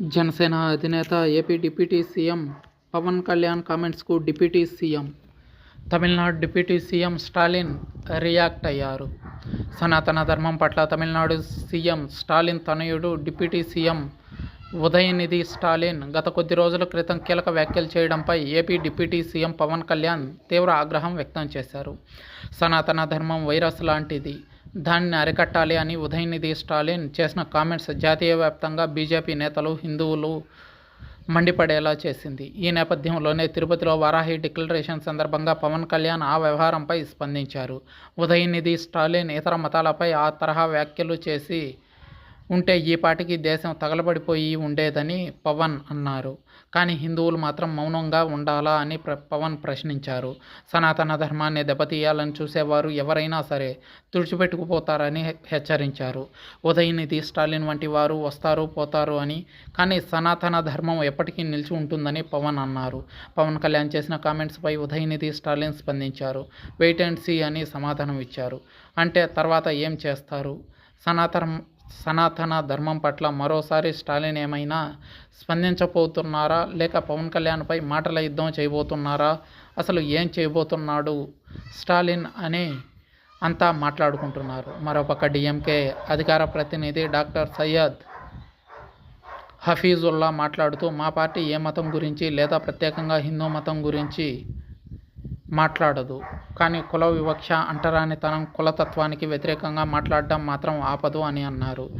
జనసేన అధినేత AP deputy CM Pawan Kalyan కామెంట్స్కు deputy CM. Tamil Nadu deputy CM Stalin react అయ్యారు. సనాతన ధర్మం పట్ల తమిళనాడు సీఎం స్టాలిన్ తనయుడు డిప్యూటీ సీఎం ఉదయనిధి స్టాలిన్ గత కొద్ది రోజుల క్రితం కీలక వ్యాఖ్యలు చేయడంపై AP deputy CM Pawan Kalyan తీవ్ర ఆగ్రహం వ్యక్తం చేశారు. సనాతన ధర్మం వైరస్ లాంటిది. దానిని అరికట్టాలి అని ఉదయనిధి స్టాలిన్ చేసిన కామెంట్స్ జాతీయ వ్యాప్తంగా బీజేపీ నేతలు హిందువులు మండిపడేలా చేసింది. ఈ నేపథ్యంలోనే తిరుపతిలో వారాహి డిక్లరేషన్ సందర్భంగా పవన్ కళ్యాణ్ ఆ వ్యవహారంపై స్పందించారు. ఉదయనిధి స్టాలిన్ ఇతర మతాలపై ఆ తరహా వ్యాఖ్యలు చేసి ఉంటే ఈ పాటికి దేశం తగలబడిపోయి ఉండేదని పవన్ అన్నారు. కానీ హిందువులు మాత్రం మౌనంగా ఉండాలా అని ప్ర పవన్ ప్రశ్నించారు. సనాతన ధర్మాన్ని దెబ్బతీయాలని చూసేవారు ఎవరైనా సరే తుడిచిపెట్టుకుపోతారని హెచ్చరించారు. ఉదయనిధి స్టాలిన్ వంటి వారు వస్తారు పోతారు అని. కానీ సనాతన ధర్మం ఎప్పటికీ నిలిచి ఉంటుందని పవన్ అన్నారు. పవన్ కళ్యాణ్ చేసిన కామెంట్స్పై ఉదయనిధి స్టాలిన్ స్పందించారు. వెయిట్ అండ్ సీ అని సమాధానం ఇచ్చారు. అంటే తర్వాత ఏం చేస్తారు? సనాతన సనాతన ధర్మం పట్ల మరోసారి స్టాలిన్ ఏమైనా స్పందించబోతున్నారా? లేక పవన్ కళ్యాణ్పై మాటల యుద్ధం చేయబోతున్నారా? అసలు ఏం చేయబోతున్నాడు స్టాలిన్ అని అంతా మాట్లాడుకుంటున్నారు. మరొక డిఎంకే అధికార ప్రతినిధి డాక్టర్ సయ్యద్ హఫీజుల్లా మాట్లాడుతూ మా పార్టీ ఏ మతం గురించి లేదా ప్రత్యేకంగా హిందూ మతం గురించి మాట్లాడదు. కానీ కుల వివక్ష అంటరానితనం కులతత్వానికి వ్యతిరేకంగా మాట్లాడడం మాత్రం ఆపదు అని అన్నారు.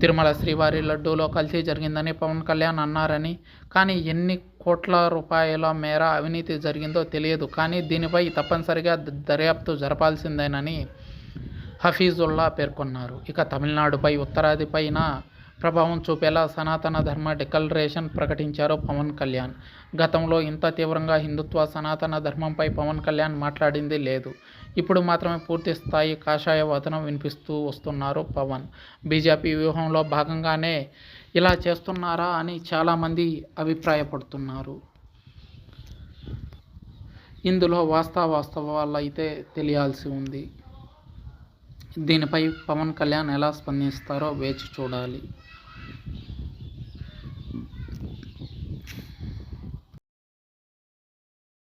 తిరుమల శ్రీవారి లడ్డూలో కలిసి జరిగిందని పవన్ కళ్యాణ్ అన్నారని. కానీ ఎన్ని కోట్ల రూపాయల మేర అవినీతి జరిగిందో తెలియదు. కానీ దీనిపై తప్పనిసరిగా దర్యాప్తు జరపాల్సిందేనని హఫీజుల్లా పేర్కొన్నారు. ఇక తమిళనాడుపై ఉత్తరాది పైన ప్రభావం చూపేలా సనాతన ధర్మ డిక్లరేషన్ ప్రకటించారు పవన్ కళ్యాణ్. గతంలో ఇంత తీవ్రంగా హిందుత్వ సనాతన ధర్మంపై పవన్ కళ్యాణ్ మాట్లాడింది లేదు. ఇప్పుడు మాత్రమే పూర్తి స్థాయి కాషాయ వదనం వినిపిస్తూ వస్తున్నారు పవన్. బీజేపీ వ్యూహంలో భాగంగానే ఇలా చేస్తున్నారా అని చాలామంది అభిప్రాయపడుతున్నారు. ఇందులో వాస్తవాస్తవాలు అయితే తెలియాల్సి ఉంది. దీనిపై పవన్ కళ్యాణ్ ఎలా స్పందిస్తారో వేచి చూడాలి.